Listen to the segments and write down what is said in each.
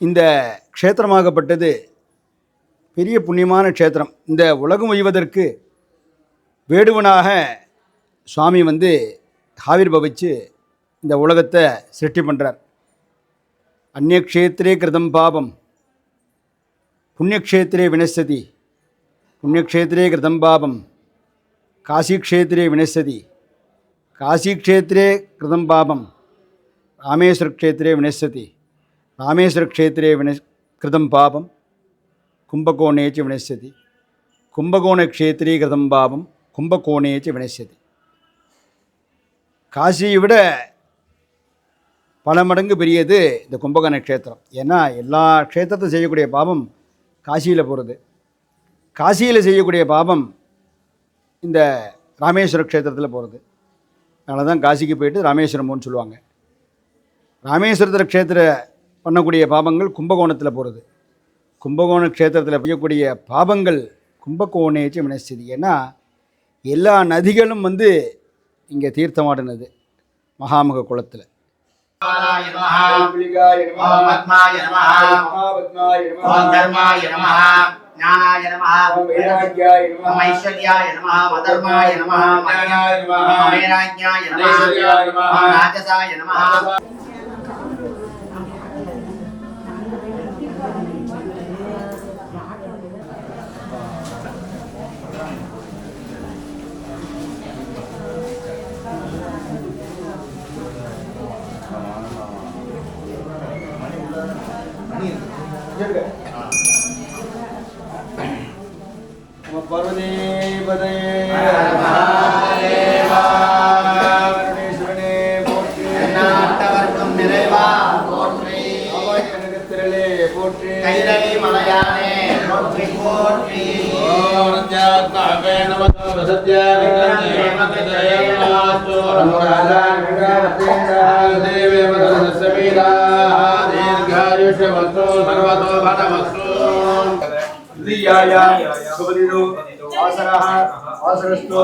இந்த க்ஷேத்திரமாகப்பட்டது பெரிய புண்ணியமான க்ஷேத்திரம். இந்த உலகம் உய்வதற்கு வேடுவனாக சுவாமி வந்து ஆவிர்பவிச்சு இந்த உலகத்தை சிருஷ்டி பண்ணுறார் அந்நியக்ஷேத்திரே கிருதம் பாபம். புண்ணியக்ஷேத்திரே வினசதி புண்ணியக்ஷேத்திரே கிருதம் பாபம். காசிக்ஷேத்திரே வினசதி காசிக்ஷேத்திரே கிருதம் பாபம். ராமேஸ்வரக்ஷேத்திரே வினசதி ராமேஸ்வரக்ஷேத்திரே வின கிருதம் பாபம் கும்பகோணே ச வினசதி கும்பகோணக்ஷேத்திரே கிருதம் பாபம் கும்பகோணேச்சு ச வினசதி காசியை விட பல மடங்கு பெரியது இந்த கும்பகோண க்ஷேத்திரம். ஏன்னா எல்லா க்ஷேத்திரத்தையும் செய்யக்கூடிய பாபம் காசியில் போகிறது காசியில் செய்யக்கூடிய பாபம் இந்த ராமேஸ்வர க்ஷேத்திரத்தில் போகிறது அதனால தான் காசிக்கு போயிட்டு ராமேஸ்வரம் சொல்லுவாங்க. ராமேஸ்வரத்தில் க்ஷேத்திர பண்ணக்கூடிய பாபங்கள் கும்பகோணத்தில் போகிறது கும்பகோண க்ஷேத்திரத்தில் செய்யக்கூடிய பாபங்கள் கும்பகோணேச்சு வினஸ்திதி ஏன்னா எல்லா நதிகளும் வந்து இங்கே தீர்த்தமாடினது மகாமுக குளத்தில். நமः நமः ஞானாய நமः ஐஸ்வர்யாய நமः மதர்மாய நமः வைராக்யாய நமः ராஜசாய நமः પાર્વતી બધા भवद मस्तु द्वियाय सुबदिदु आसरः आसरस्तु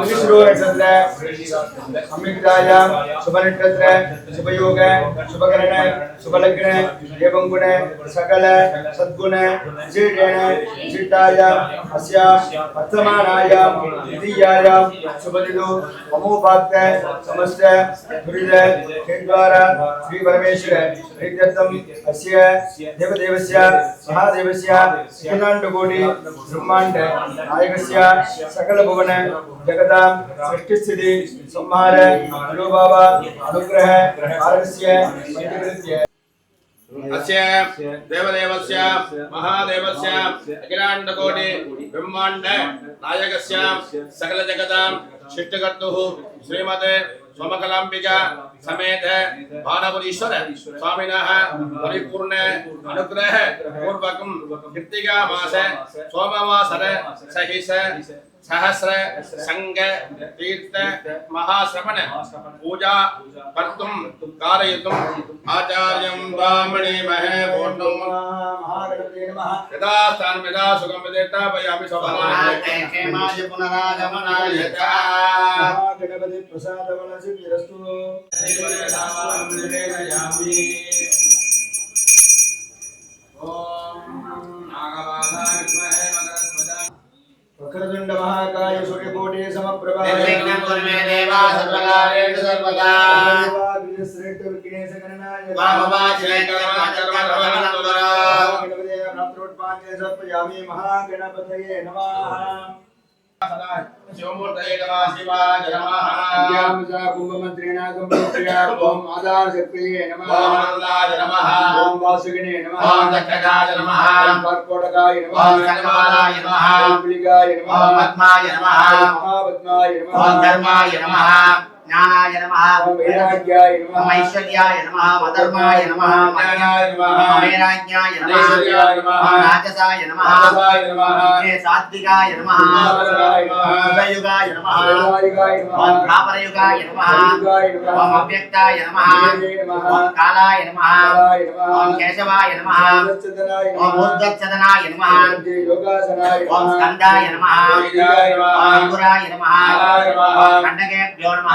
मिश्रो एटंद्र अम्बिकाया शुभनिट्रत्र शुभयोग शुभकरण शुभलग्न एवं गुण सकल है सद्गुण विशेषेण विशिष्टाय अस्या वर्तमानाय द्वितीयाय शुभदिदो है समस्त है दुरीद दुरिद क्षेत्रद्वार श्री परमेश्वर है नित्यत्वम् अस्य देवदेवस्य महादेवस्य शिवनाण्डकोटि ब्रह्माण्ड नायकस्य जगदा सृष्टि स्थिति संहार अनुभाव, अनुग्रह कारकस्य मन्त्रकृत्य अस्य देवदेवस्य, महादेवस्य, अखिलाण्डकोटि ब्रह्माण्ड नायकस्य, सकलजगतां शिष्टकर्तुः श्रीमते सोमकलाम्बिका समेत भानपुरीश्वर स्वामिनः परिपूर्ण अनुग्रह पूर्वकं कृत्तिका सोमवासर सहिस सहस्र संग तीर्थ महाश्रवण पूजा कर्तुम कारयितुम आचार्यं ब्राह्मणे महे पूर्णं यदा स्थान मेदा सुगम देता भयामि सवनाय क्षेमाय पुनरागमनाय च। गणपति प्रसाद वनसि विरस्तु ॐ नागवाला विद्महे वक्रतुण्ड महाकाय सूर्यकोटि समप्रभा निर्विघ्नं कुरमे देवा सर्वकारेण सर्वदा। श्रेष्ठ विघ्नेश गणनाय वामवाचिने कर्माचर्मणवनन्दुरा गणपते रात्रोत्पाद्य सर्पयामि महागणपतये नमः। కుంభమంత్రిణ ఓం ఆధారశక్తయే నమ ఓం వాసుగిణే నమ చక్రగాయ నమ పర్కోటకాయ నమ కనమాలాయ పద్మాయ నమ మహాపద్మాయ ధర్మాయ నమ. జ్ఞానాయ నమ ఐశ్వర్యాయ నమ మధర్మాయ నమ మేరాజ్ఞాయ నమ నమ సాత్వికాయ నమ యుగాయ నమ అవ్యక్తాయ నమ కాలాయ నమ కేశవాయ నమ నమ స్కందాయ నమ నమ నమ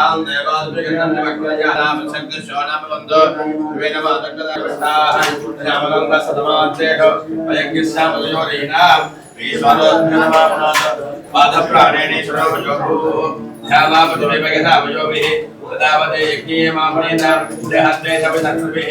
తాం దేవాదిగణం నమః శక్తి శోణం వందో వేనమ దగ్ధదగ్ధా శ్యామలంగ సదమాచేహ అయగ్గి శ్యామలయోరేణ బాధప్రాణేశ్వరవయోః శ్యామాపతి విభగదావయోభిః ఉదావతే యజ్ఞేయమామనేన దేహత్వే సవితత్వభిః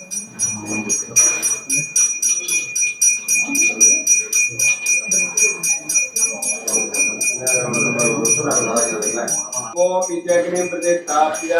ओम इत्यग्निं प्रतिष्ठाप्य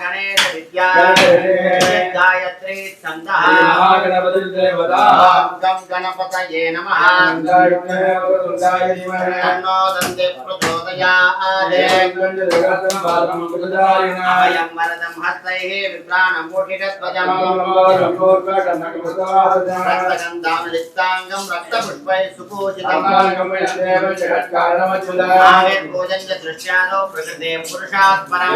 గణేశ విద్యా గాయత్రీ దృశ్యాలో ప్రకృతే పురుషాత్మరం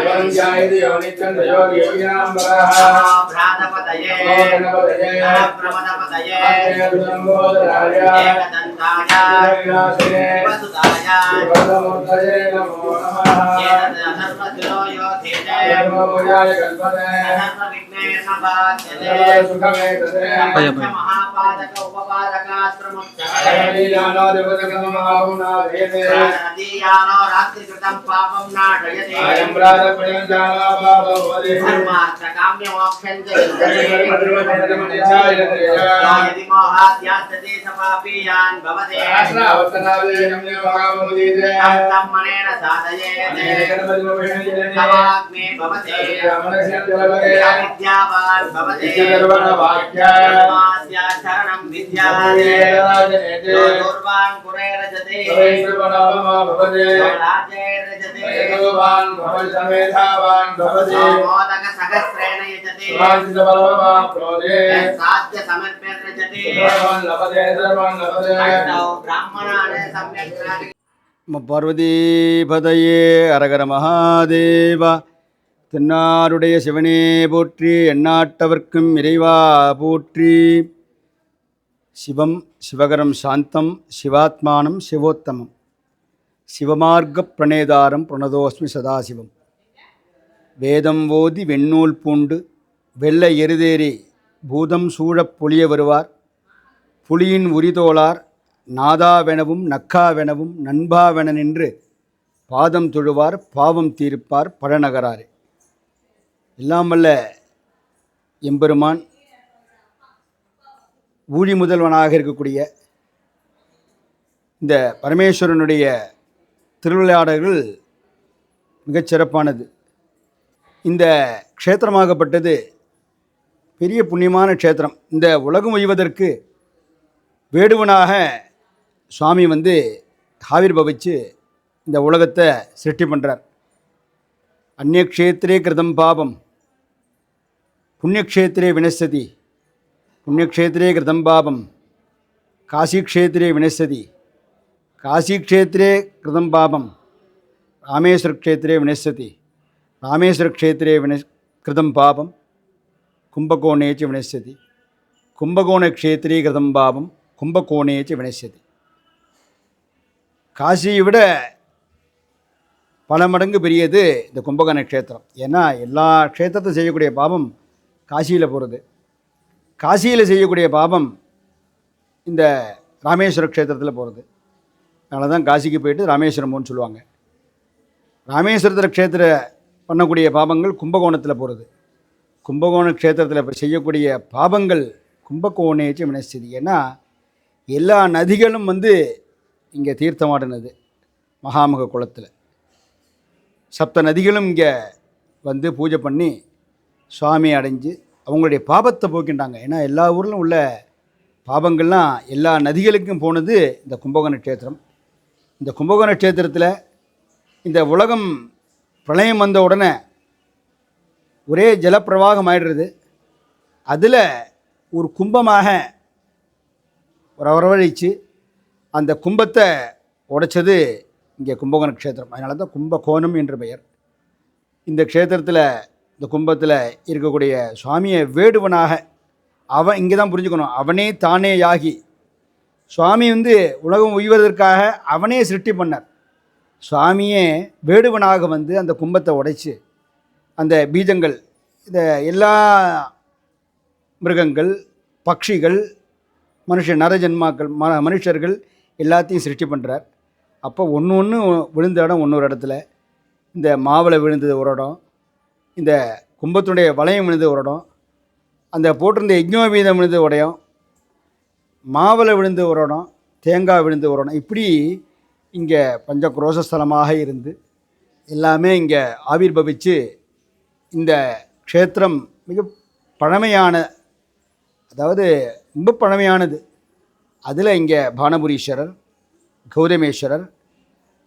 महापादक उपपादकाश्रमोत्सवे रात्रिकृतं पापं नाटयते भवते भवते विद्यावान् भवते धर्मास्य शरणं विद्याते यो दुर्वान् कुरे रजते यो राजे रजते यो मोदकसहस्रेण यजते साध्य समर्प्यर्जते अष्टौ ब्राह्मणान् सम्यक् ம பார்வதிபதையே அரகர மகாதேவா தென்னாருடைய சிவனே போற்றி எண்ணாட்டவர்க்கும் இறைவா போற்றி சிவம் சிவகரம் சாந்தம் சிவாத்மானம் சிவோத்தமம் சிவமார்க்க பிரணேதாரம் பிரணதோஸ்மி சதாசிவம் வேதம் ஓதி வெண்ணூல் பூண்டு வெள்ளை எருதேறி பூதம் சூழப் பொழிய வருவார். புலியின் உரிதோளார் நாதாவெனவும் நக்காவெனவும் நண்பாவென நின்று பாதம் தொழுவார் பாவம் தீர்ப்பார் பழநகராறு இல்லாமல்ல எம்பெருமான் ஊழி முதல்வனாக இருக்கக்கூடிய இந்த பரமேஸ்வரனுடைய திருவிளையாடல்கள் மிகச் சிறப்பானது. இந்த க்ஷேத்திரமாகப்பட்டது பெரிய புண்ணியமான க்ஷேத்திரம். இந்த உலகம் உய்வதற்கு வேடுவனாக சுவாமி வந்து ஆவிர்பவிச்சு இந்த உலகத்தை சிருஷ்டி பண்ணுறார் அந்நியக்ஷேத்திரே கிருதம் பாபம் புண்ணியக்ஷேத்திரே வினசதி புண்ணியக்ஷேத்திரே கிருதம் பாபம் காசிக்ஷேத்திரே வினசதி காசிக்ஷேத்திரே கிருதம் பாபம் ராமேஸ்வரக்ஷேத்திரே வினசதி ராமேஸ்வரக்ஷேத்திரே வின கிருதம் பாபம் கும்பகோணே ச வினசதி கும்பகோணக்ஷேத்திரே கிருதம் பாபம் கும்பகோணே ச வினசதி காசியை விட பல மடங்கு பெரியது இந்த கும்பகோண க்ஷேத்திரம். ஏன்னா எல்லா க்ஷேத்திரத்தையும் செய்யக்கூடிய பாபம் காசியில் போகிறது காசியில் செய்யக்கூடிய பாபம் இந்த ராமேஸ்வர க்ஷேத்திரத்தில் போகிறது அதனால தான் காசிக்கு போயிட்டு ராமேஸ்வரம் போன்னு சொல்லுவாங்க. ராமேஸ்வரத்தில் க்ஷேத்திர பண்ணக்கூடிய பாபங்கள் கும்பகோணத்தில் போகிறது கும்பகோண க்ஷேத்திரத்தில் இப்போ செய்யக்கூடிய பாபங்கள் கும்பகோணேச்சு வினஸ்திதி ஏன்னா எல்லா நதிகளும் வந்து இங்கே தீர்த்தமாடினது மகாமக குளத்தில். சப்த நதிகளும் இங்கே வந்து பூஜை பண்ணி சுவாமி அடைஞ்சு அவங்களுடைய பாபத்தை போக்கின்றாங்க ஏன்னா எல்லா ஊரிலும் உள்ள பாபங்கள்லாம் எல்லா நதிகளுக்கும் போனது இந்த கும்பகோண க்ஷேத்திரம். இந்த கும்பகோண க்ஷேத்திரத்தில் இந்த உலகம் பிரளயம் வந்த உடனே ஒரே ஜலப்பிரவாகம் ஆயிடுறது. அதில் ஒரு கும்பமாக ஒரு வரவழைச்சு அந்த கும்பத்தை உடைச்சது இங்கே கும்பகோண க்ஷேத்திரம். அதனால தான் கும்பகோணம் என்று பெயர். இந்த க்ஷேத்திரத்தில் இந்த கும்பத்தில் இருக்கக்கூடிய சுவாமியை வேடுவனாக அவன் இங்கே தான் புரிஞ்சுக்கணும். அவனே தானே யாகி சுவாமி வந்து உலகம் உய்வதற்காக அவனே சிருஷ்டி பண்ணார். சுவாமியே வேடுவனாக வந்து அந்த கும்பத்தை உடைச்சு அந்த பீஜங்கள் இந்த எல்லா மிருகங்கள் பட்சிகள் மனுஷ நரஜன்மாக்கள் ம மனுஷர்கள் எல்லாத்தையும் சிருஷ்டி பண்ணுறார் அப்போ ஒன்று ஒன்று விழுந்த இடம் ஒன்றொரு இடத்துல. இந்த மாவளை விழுந்தது ஒரு இடம். இந்த கும்பத்துடைய வளையம் விழுந்தது ஒரு இடம். அந்த போட்டிருந்த யஜ்னோபீதம் விழுந்தது ஒரு மாவளை விழுந்து விழுந்த ஒரு இடம். தேங்காய் விழுந்து வரணும் இப்படி இங்கே பஞ்ச ஸ்தலமாக இருந்து எல்லாமே இங்கே ஆவிர்பவித்து இந்த க்ஷேத்திரம் மிக பழமையான அதாவது ரொம்ப பழமையானது. அதில் இங்கே பானபுரீஸ்வரர் கௌதமேஸ்வரர்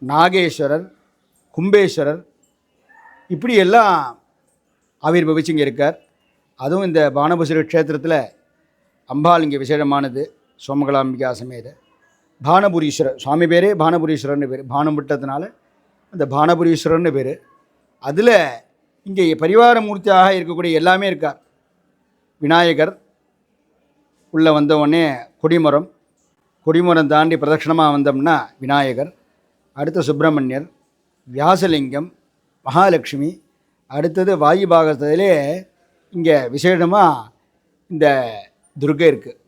நாகேஸ்வரர் கும்பேஸ்வரர் இப்படி எல்லாம் ஆவிர்பவிச்சு இங்கே இருக்கார். அதுவும் இந்த பானபுரீஸ்வரர் க்ஷேத்திரத்தில் அம்பாள் இங்கே விசேஷமானது சோமகலாம்பிகா சமேத. பானபுரீஸ்வரர் சுவாமி பேரே பானபுரீஸ்வரர்னு பேர். பானம் விட்டதுனால அந்த பானபுரீஸ்வரர்னு பேர். அதில் இங்கே பரிவார மூர்த்தியாக இருக்கக்கூடிய எல்லாமே இருக்கார். விநாயகர் உள்ளே வந்தவுடனே கொடிமரம். கொடிமரம் தாண்டி பிரதட்சணமாக வந்தோம்னா விநாயகர் அடுத்து சுப்பிரமணியர் வியாசலிங்கம் மகாலட்சுமி அடுத்தது வாயு பாகத்திலே இங்கே விசேஷமாக இந்த துர்கை இருக்குது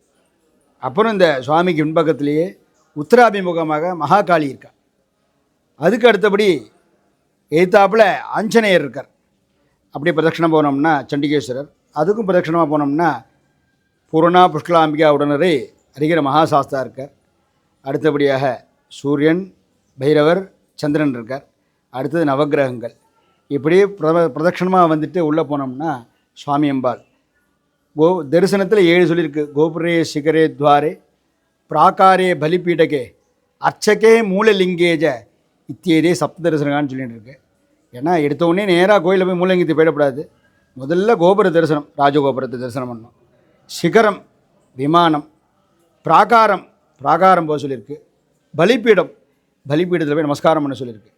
அப்புறம் இந்த சுவாமிக்கு முன்பக்கத்துலேயே உத்தராபிமுகமாக மகாகாளி இருக்கார். அதுக்கு அடுத்தபடி எய்த்தாப்புல ஆஞ்சநேயர் இருக்கார். அப்படி பிரதட்சிணம் போனோம்னா சண்டிகேஸ்வரர் அதுக்கும் பிரதட்சணமாக போனோம்னா பூரணா புஷ்கலாம்பிகா உடனரே அறிகிற மகாசாஸ்தா இருக்கார். அடுத்தபடியாக சூரியன் பைரவர் சந்திரன் இருக்கார். அடுத்தது நவக்கிரகங்கள். இப்படி பிரத பிரதட்சணமாக வந்துட்டு உள்ளே போனோம்னா சுவாமி அம்பாள். கோ தரிசனத்தில் ஏழு சொல்லியிருக்கு. கோபுரே சிகரே துவாரே. பிராகாரே பலிபீடகே அர்ச்சகே மூலலிங்கேஜ இத்தியதே சப்ததரிசனகான்னு சொல்லிட்டு இருக்கு ஏன்னா எடுத்த உடனே நேராக கோயிலில் போய் மூலலிங்கத்தை போயிடக்கூடாது முதல்ல கோபுர தரிசனம் ராஜகோபுரத்தை தரிசனம் பண்ணணும். சிகரம் விமானம் பிராகாரம் பிராகாரம் போக சொல்லியிருக்கு. பலிப்பீடம் பலிபீடத்தில் போய் நமஸ்காரம் பண்ண சொல்லியிருக்கு.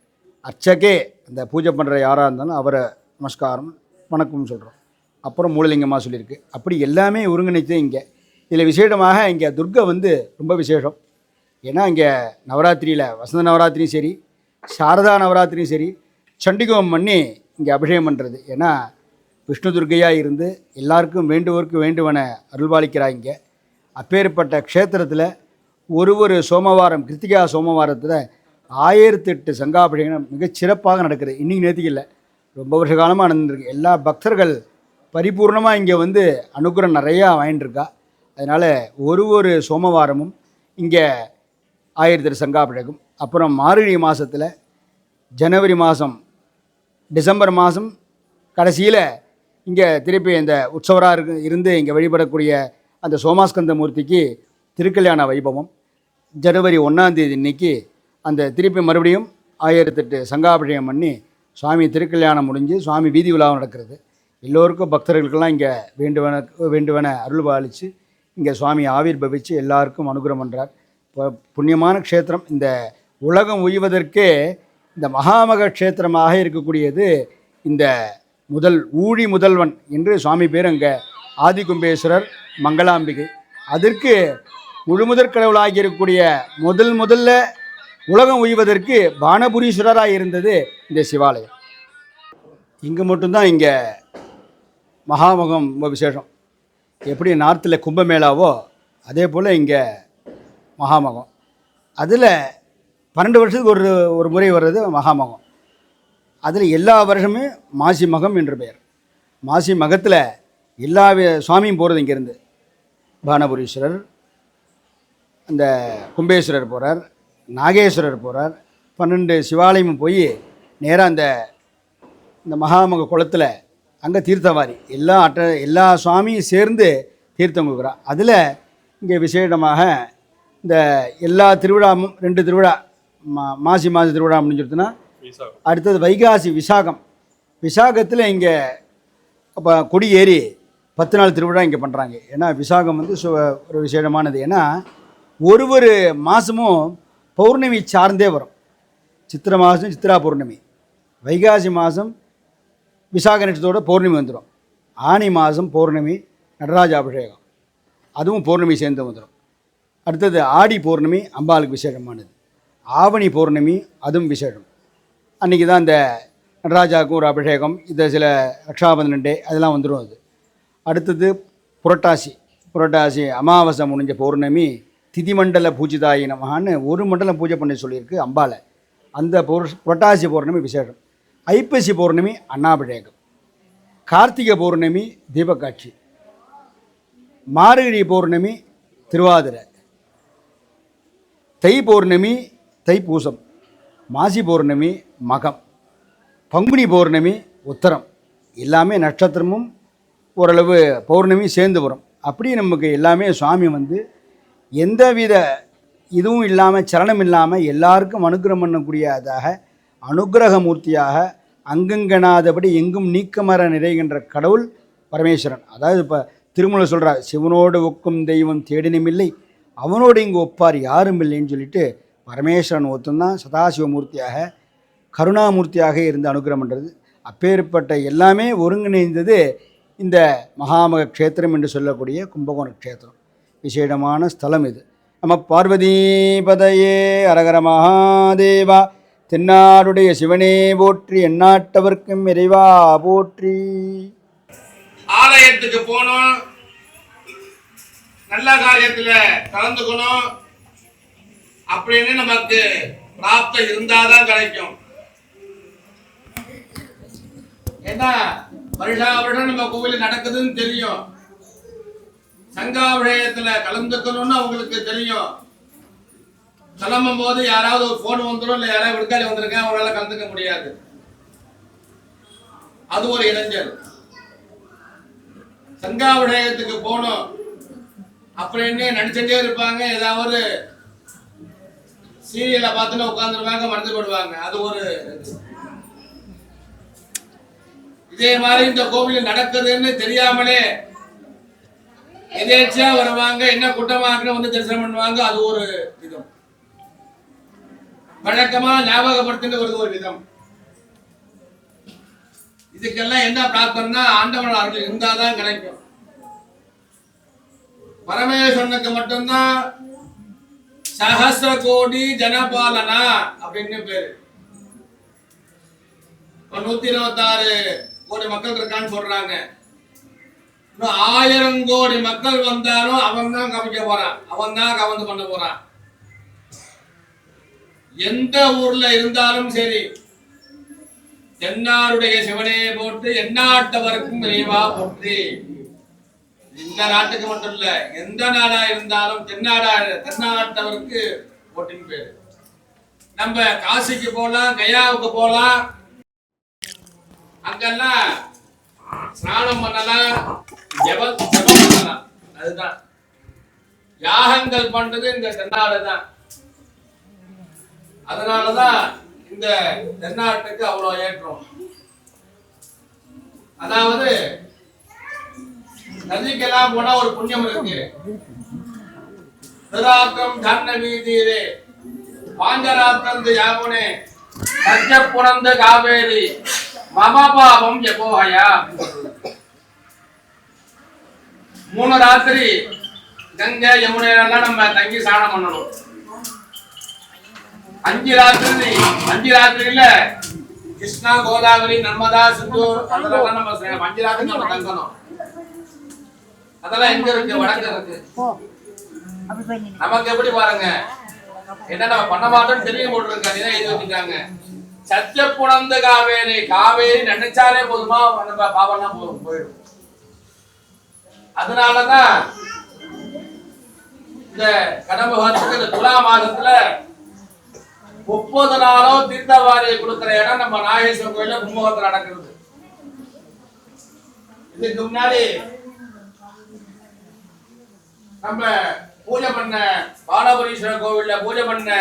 அர்ச்சகே அந்த பூஜை பண்ணுற யாராக இருந்தாலும் அவரை நமஸ்காரம் வணக்கம்னு சொல்கிறோம் அப்புறம் மூலலிங்கமாக சொல்லியிருக்கு. அப்படி எல்லாமே ஒருங்கிணைத்து இங்கே இதில் விசேஷமாக இங்கே துர்கை வந்து ரொம்ப விசேஷம். ஏன்னா இங்கே நவராத்திரியில் வசந்த நவராத்திரியும் சரி சாரதா நவராத்திரியும் சரி சண்டிகோம் பண்ணி இங்கே அபிஷேகம் பண்ணுறது ஏன்னா விஷ்ணு துர்க்கையாக இருந்து எல்லாருக்கும் வேண்டுவோருக்கு வேண்டுவன அருள்பாலிக்கிறாங்க இங்கே. அப்பேற்பட்ட க்ஷேத்திரத்தில் ஒரு ஒரு சோமவாரம் கிருத்திகா சோமவாரத்தில் ஆயிரத்தெட்டு சங்காபிஷேகம் மிகச்சிறப்பாக நடக்குது. இன்றைக்கி நேற்றுக்கு இல்லை. ரொம்ப வருஷ காலமாக நடந்துருக்கு. எல்லா பக்தர்கள் பரிபூர்ணமாக இங்கே வந்து அனுகிரகம் நிறையா வாங்கிட்டுருக்கா அதனால் ஒரு ஒரு சோமவாரமும் இங்கே ஆயிரத்தெட்டு சங்காபிஷேகம் அப்புறம் மார்கழி மாதத்தில் ஜனவரி மாதம் டிசம்பர் மாதம் கடைசியில் இங்கே திருப்பி இந்த உற்சவராக இருக்கு இருந்து இங்கே வழிபடக்கூடிய அந்த சோமாஸ்கந்த மூர்த்திக்கு திருக்கல்யாண வைபவம். ஜனவரி ஒன்றாந்தேதி இன்னைக்கு அந்த திருப்பி மறுபடியும் ஆயிரத்தெட்டு சங்காபிஷேகம் பண்ணி சுவாமி திருக்கல்யாணம் முடிஞ்சு சுவாமி வீதி விழாவும் நடக்கிறது. எல்லோருக்கும் பக்தர்களுக்கெல்லாம் இங்கே வேண்டுவன வேண்டுவன அருள் பாலித்து இங்கே சுவாமி ஆவிர் பவிச்சு எல்லாருக்கும் அனுகிரகம் பண்ணுறார் இப்போ புண்ணியமான க்ஷேத்திரம். இந்த உலகம் உய்வதற்கே இந்த மகாமக க்ஷேத்திரமாக இருக்கக்கூடியது இந்த முதல் ஊழி முதல்வன் என்று சுவாமி பேர் அங்கே ஆதிகும்பேஸ்வரர் மங்களாம்பிகை. அதற்கு முழுமுதற் கடவுளாகி இருக்கக்கூடிய முதல் முதல்ல உலகம் உய்வதற்கு பானபுரீஸ்வரராக இருந்தது இந்த சிவாலயம். இங்கே மட்டும்தான் இங்கே மகாமகம் ரொம்ப விசேஷம் எப்படி நார்த்தில் கும்பமேளாவோ அதே போல் இங்கே மகாமகம். அதில் பன்னெண்டு வருஷத்துக்கு ஒரு ஒரு முறை வர்றது மகாமகம். அதில் எல்லா வருஷமும் மாசி மகம் என்று பெயர். மாசி மகத்தில் எல்லா சுவாமியும் போகிறது இங்கேருந்து. பானபுரீஸ்வரர் அந்த கும்பேஸ்வரர் போகிறார் நாகேஸ்வரர் போகிறார் பன்னெண்டு சிவாலயமும் போய் நேராக அந்த இந்த மகாமக குளத்தில் அங்கே தீர்த்தவாரி. எல்லா அட்ட எல்லா சுவாமியும் சேர்ந்து தீர்த்தம் கொடுக்குறா. அதில் இங்கே விசேஷமாக இந்த எல்லா திருவிழாவும் ரெண்டு திருவிழா மா மாசி மாத திருவிழா முடிஞ்சிருச்சுன்னா அடுத்தது வைகாசி விசாகம். விசாகத்தில் இங்கே அப்போ கொடி ஏறி பத்து நாள் திருவிழா இங்கே பண்ணுறாங்க ஏன்னா விசாகம் வந்து சு ஒரு விசேஷமானது. ஏன்னா ஒரு ஒரு மாதமும் பௌர்ணமி சார்ந்தே வரும். சித்திரை மாதம் சித்ரா பௌர்ணமி. வைகாசி மாதம் விசாக நட்சத்திரத்தோட பௌர்ணமி வந்துடும் ஆனி மாதம் பௌர்ணமி நடராஜ அபிஷேகம். அதுவும் பௌர்ணமி சேர்ந்து வந்துடும் அடுத்தது ஆடி பௌர்ணமி அம்பாளுக்கு விசேஷமானது. ஆவணி பௌர்ணமி அதுவும் விசேஷம். அன்றைக்கி தான் இந்த நடராஜாவுக்கும் ஒரு அபிஷேகம் இந்த சில ரக்ஷாபந்தன் டே அதெல்லாம் வந்துடும் அது. அடுத்தது புரட்டாசி. புரட்டாசி அமாவாசை முடிஞ்ச பௌர்ணமி திதிமண்டல பூஜிதாயி நமகான்னு ஒரு மண்டலம் பூஜை பண்ணி சொல்லியிருக்கு அம்பாவை அந்த புரட்டாசி பௌர்ணமி விசேஷம். ஐப்பசி பௌர்ணமி அண்ணாபிழேகம் கார்த்திகை பௌர்ணமி தீபக்காட்சி. மார்கழி பௌர்ணமி திருவாதிரை. தை பௌர்ணமி தைப்பூசம். மாசி பௌர்ணமி மகம். பங்குனி பௌர்ணமி உத்தரம். எல்லாமே நட்சத்திரமும் ஓரளவு பௌர்ணமி சேர்ந்து வரும். அப்படி நமக்கு எல்லாமே சுவாமி வந்து எந்தவித இதுவும் இல்லாமல் சரணம் இல்லாமல் எல்லாருக்கும் அனுகிரகம் பண்ணக்கூடியதாக அனுக்கிரக மூர்த்தியாக அங்கங்கனாதபடி எங்கும் நீக்கமர நிறைகின்ற கடவுள் பரமேஸ்வரன். அதாவது இப்போ திருமலை சொல்கிறார் சிவனோடு ஒக்கும் தெய்வம் தேடினுமில்லை அவனோடு இங்கு ஒப்பார் யாரும் இல்லைன்னு சொல்லிட்டு பரமேஸ்வரன் ஒருத்தந்தான் சதாசிவமூர்த்தியாக கருணாமூர்த்தியாக இருந்து அனுகிரகம் பண்ணுறது அப்பேற்பட்ட எல்லாமே ஒருங்கிணைந்தது இந்த மகாமக க்ஷேத்திரம் என்று சொல்லக்கூடிய கும்பகோண க்ஷேத்திரம். விசேடமான ஸ்தலம் இது. நம்ம பார்வதிபதையே அரகர மகாதேவா தென்னாடுடைய சிவனே போற்றி எந்நாட்டவர்க்கும் இறைவா போற்றி. ஆலயத்துக்கு போகணும் நல்ல காரியத்துல கலந்துக்கணும். அப்படின்னு நமக்கு பிராப்தம் இருந்தாதான் கிடைக்கும். ஏன்னா வருஷா வருஷம் நம்ம கோவில் நடக்குதுன்னு தெரியும். சங்காவிடயத்துல கலந்துக்கணும்னு அவங்களுக்கு தெரியும். கிளம்பும் போது யாராவது ஒரு போன் வந்துடும் இல்லை யாராவது விடுக்காளி வந்திருக்கேன் அவங்களால கலந்துக்க முடியாது. அது ஒரு இளைஞர். சங்காபிஷேகத்துக்கு போனோம். அப்படின்னு நடிச்சுட்டே இருப்பாங்க ஏதாவது சீரியலை பார்த்துட்டு உட்காந்துருவாங்க மறந்து போடுவாங்க அது ஒரு இதே மாதிரி இந்த கோவில் நடக்குதுன்னு தெரியாமலே எதேச்சியா வருவாங்க என்ன குட்டமாக வந்து தரிசனம் பண்ணுவாங்க அது ஒரு விதம் வழக்கமா ஞாபகப்படுத்திட்டு வருது ஒரு விதம். இதுக்கெல்லாம் என்ன பிரார்த்தனைனா ஆண்டவன் அருள் இருந்தாதான் கிடைக்கும். பரமேஸ்வரனுக்கு மட்டும்தான் சஹஸ்ர கோடி ஜனபாலனா அப்படின்னு பேரு. நூத்தி இருபத்தி இருபத்தாறு கோடி மக்கள் இருக்கான்னு சொல்றாங்க. இன்னும் ஆயிரம் கோடி மக்கள் வந்தாலும் அவன் தான் கவிக்க போறான். அவன் தான் கவர்ந்து பண்ண போறான். எந்த ஊர்ல இருந்தாலும் சரி தென்னாருடைய சிவனே போட்டு எந்நாட்டவருக்கும் இறைவா போற்றி. இந்த நாட்டுக்கு மட்டும் இல்ல எந்த நாடா இருந்தாலும் தென்னாடா தென்னாட்டவருக்கு போட்டின்னு பேரு. நம்ம காசிக்கு போலாம் கயாவுக்கு போலாம். அங்கெல்லாம் ஸ்நானம் பண்ணலாம் ஜபம் பண்ணலாம். அதுதான். யாகங்கள் பண்றது இந்த தென்னாடு தான். அதனாலதான் இந்த தென்னாட்டுக்கு அவ்வளவு ஏற்றம். அதாவது நதிக்கெல்லாம் போனா ஒரு புண்ணியம் இருக்கு. திராக்கம் தன்ன வீதீரே பாஞ்சராத்தந்து யாமுனே சத்திய புணர்ந்த காவேரி மம பாபம் எபோஹயா மூணு ராத்திரி கங்கை யமுனை எல்லாம் நம்ம தங்கி சாணம் பண்ணணும். அஞ்சு ராத்திரி அஞ்சு ராத்திரியில கிருஷ்ணா கோதாவரி நர்மதா சிந்து அதெல்லாம் நம்ம. அஞ்சு ராத்திரி நம்ம தங்கணும். அதெல்லாம் எங்க இருக்கு? வடக்கு இருக்கு. நமக்கு எப்படி பாருங்க? என்ன நம்ம பண்ண மாட்டோம்னு தெரிய போட்டுருக்காங்க இதான் எழுதி வச்சுட்டாங்க. சத்திய புணர்ந்த காவேரி. காவேரி நினைச்சாலே போதுமா? நம்ம பாவம்லாம் போ- போயிடும். அதனாலதான் இந்த கடம்ப வாரத்துக்கு இந்த துலா மாதத்துல முப்பது நாளும் தீர்த்தவாரியை கொடுக்கிற இடம் நம்ம நாகேஸ்வரர் கோயில கும்பகோணத்துல நடக்கிறது. இதுக்கு முன்னாடி நம்ம பூஜை பண்ண பாலபுரீஸ்வரர் கோவில்ல பூஜை பண்ண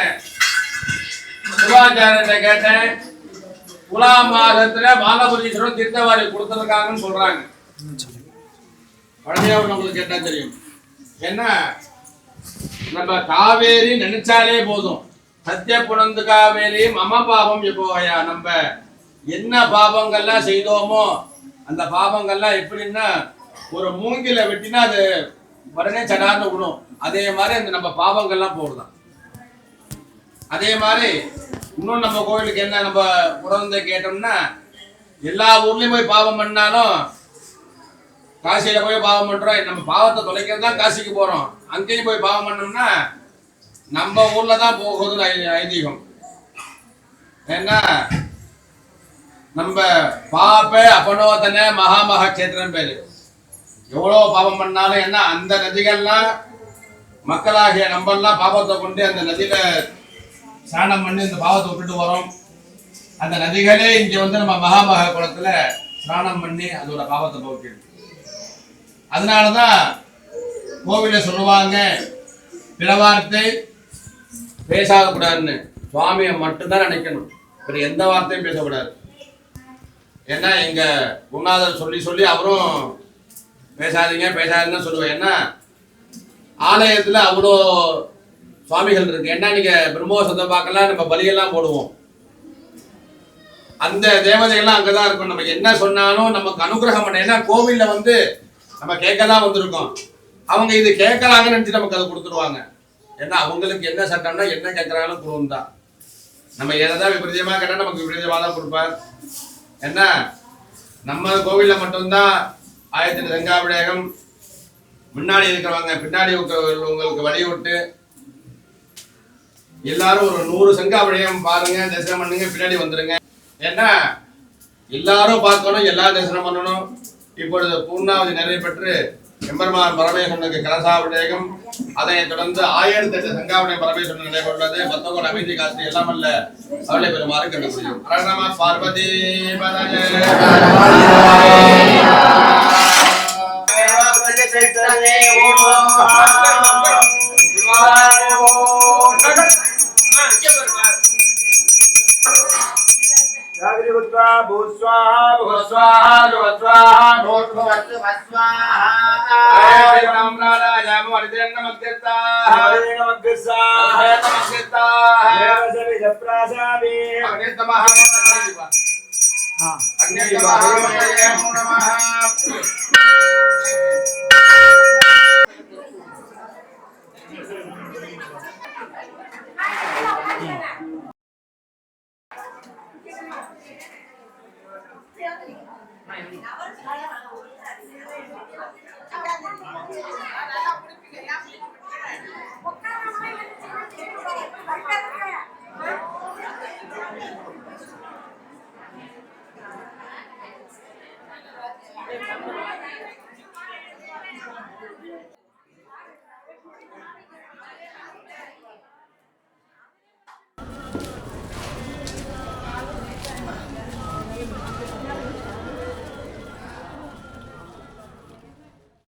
சிவாச்சாரியத்தை கேட்டேன். துலாம் மாதத்துல பாலபுரீஸ்வரர் தீர்த்தவாரி கொடுத்துருக்காங்கன்னு சொல்றாங்க. பழமையாக நம்மளுக்கு கேட்டா தெரியும். என்ன நம்ம காவேரி நினைச்சாலே போதும். சத்திய புனந்து காவேரி மம பாவம் எப்போயா நம்ம. என்ன பாவங்கள்லாம் செய்தோமோ அந்த பாவங்கள்லாம் எப்படின்னா ஒரு மூங்கில வெட்டினா அது உடனே சடார்னு விடும். அதே மாதிரி அந்த நம்ம பாவங்கள்லாம் போடுதான். அதே மாதிரி இன்னும் நம்ம கோயிலுக்கு என்ன நம்ம உறவுந்த கேட்டோம்னா எல்லா ஊர்லயும் போய் பாவம் பண்ணாலும் காசியில போய் பாவம் பண்றோம். நம்ம பாவத்தை தொலைக்கிறது தான் காசிக்கு போறோம். அங்கேயும் போய் பாவம் பண்ணோம்னா நம்ம ஊர்ல தான் போகிறது ஐ- ஐதீகம். ஏன்னா நம்ம பாப்ப அபனோதன மகாமக கேத்திரம் பேரு. எவ்வளவு பாவம் பண்ணாலும் என்ன அந்த நதிகள்லாம் மக்களாகிய நம்மெல்லாம் பாவத்தை கொண்டு அந்த நதியில ஸ்நானம் பண்ணி இந்த பாவத்தை விட்டுட்டு வரோம். அந்த நதிகளே இங்க வந்து நம்ம மகாமக குளத்துல ஸ்நானம் பண்ணி அதோட பாவத்தை போக்கிடுது அதனாலதான் கோவில சொல்லுவாங்க பிறவார்த்தை பேசாகக்கூடாதுன்னு சுவாமியை மட்டும்தான் நினைக்கணும். வேற எந்த வார்த்தையும் பேசக்கூடாது. ஏன்னா எங்கள் குருநாதர் சொல்லி சொல்லி அவரும் பேசாதீங்க பேசாதீங்கன்னு சொல்லுவேன் ஏன்னா ஆலயத்தில் அவ்வளோ சுவாமிகள் இருக்கு. ஏன்னா நீங்கள் பிரம்மோசத்தை பார்க்கலாம் நம்ம பலியெல்லாம் போடுவோம். அந்த தேவதைகள்லாம் அங்கதான் இருக்கும் நம்ம என்ன சொன்னாலும் நமக்கு அனுகிரகம் பண்ண ஏன்னா கோவிலில் வந்து நம்ம கேட்கலாம் வந்திருக்கோம். அவங்க இது கேட்கலாங்கன்னு நினச்சி நமக்கு அதை கொடுத்துருவாங்க. ஏன்னா அவங்களுக்கு என்ன சட்டம்னா என்ன கேட்குறாங்களும் குருவும் தான் நம்ம எதாவது விபரீதமாக கேட்டால் நமக்கு விபரீதமாக தான் கொடுப்பார். என்ன? நம்ம கோவிலில் மட்டும்தான் ஆயிரத்தி ரெங்காபிடேகம் முன்னாடி இருக்கிறவங்க பின்னாடி உங்களுக்கு வழிவிட்டு எல்லாரும் ஒரு நூறு சங்காபிடயம் பாருங்க தரிசனம் பண்ணுங்க பின்னாடி வந்துருங்க. ஏன்னா எல்லாரும் பார்க்கணும் எல்லா தரிசனம் பண்ணணும். இப்பொழுது பூர்ணாவதி நிறைவு பெற்று எம்பெருமான் பரமேஸ்வரனுக்கு கலசாபிடேகம் அதைத் தொடர்ந்து ஆயிரத்தி எட்டு சங்காபிடயம் பரமேஸ்வரன் நடைபெற்றுள்ளது பத்தோட அமைதி காட்சி எல்லாம் அல்ல அவளை பெருமாறு கண்டுபிடிக்கும் அரணமா பார்வதி जागृत्वा भूस्वाहा भूस्वाहा भूस्वाहा भूर्भुवस्सु वस्वाहा हरेण मग्गस्साः देवसविजप्रासादि Thank